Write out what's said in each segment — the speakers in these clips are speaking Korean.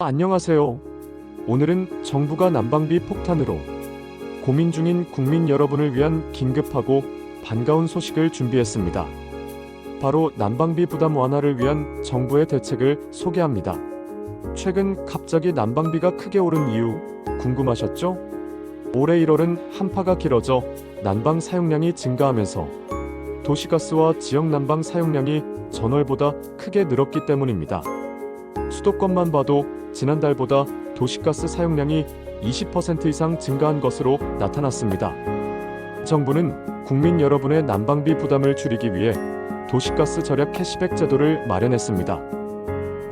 안녕하세요. 오늘은 정부가 난방비 폭탄으로 고민 중인 국민 여러분을 위한 긴급하고 반가운 소식을 준비했습니다. 바로 난방비 부담 완화를 위한 정부의 대책을 소개합니다. 최근 갑자기 난방비가 크게 오른 이유 궁금하셨죠? 올해 1월은 한파가 길어져 난방 사용량이 증가하면서 도시가스와 지역 난방 사용량이 전월보다 크게 늘었기 때문입니다. 수도권만 봐도 지난달보다 도시가스 사용량이 20% 이상 증가한 것으로 나타났습니다. 정부는 국민 여러분의 난방비 부담을 줄이기 위해 도시가스 절약 캐시백 제도를 마련했습니다.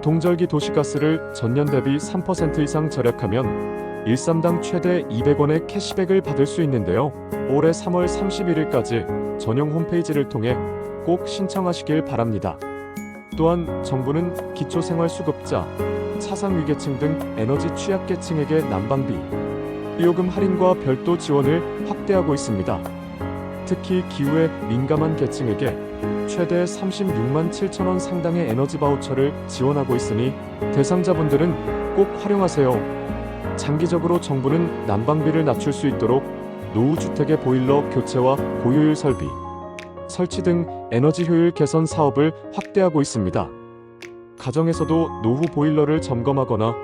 동절기 도시가스를 전년 대비 3% 이상 절약하면 일삼당 최대 200원의 캐시백을 받을 수 있는데요. 올해 3월 31일까지 전용 홈페이지를 통해 꼭 신청하시길 바랍니다. 또한 정부는 기초생활수급자, 차상 위계층 등 에너지 취약계층에게 난방비, 비요금 할인과 별도 지원을 확대하고 있습니다. 특히 기후에 민감한 계층에게 최대 36만 7천 원 상당의 에너지 바우처를 지원하고 있으니 대상자분들은 꼭 활용하세요. 장기적으로 정부는 난방비를 낮출 수 있도록 노후주택의 보일러 교체와 고효율 설비, 설치 등 에너지 효율 개선 사업을 확대하고 있습니다. 가정에서도 노후 보일러를 점검하거나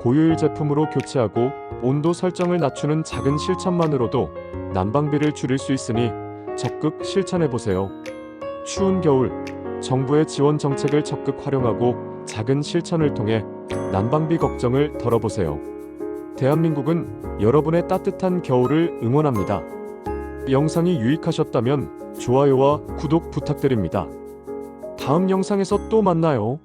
고효율 제품으로 교체하고 온도 설정을 낮추는 작은 실천만으로도 난방비를 줄일 수 있으니 적극 실천해 보세요. 추운 겨울 정부의 지원 정책을 적극 활용하고 작은 실천을 통해 난방비 걱정을 덜어보세요. 대한민국은 여러분의 따뜻한 겨울을 응원합니다. 영상이 유익하셨다면 좋아요와 구독 부탁드립니다. 다음 영상에서 또 만나요.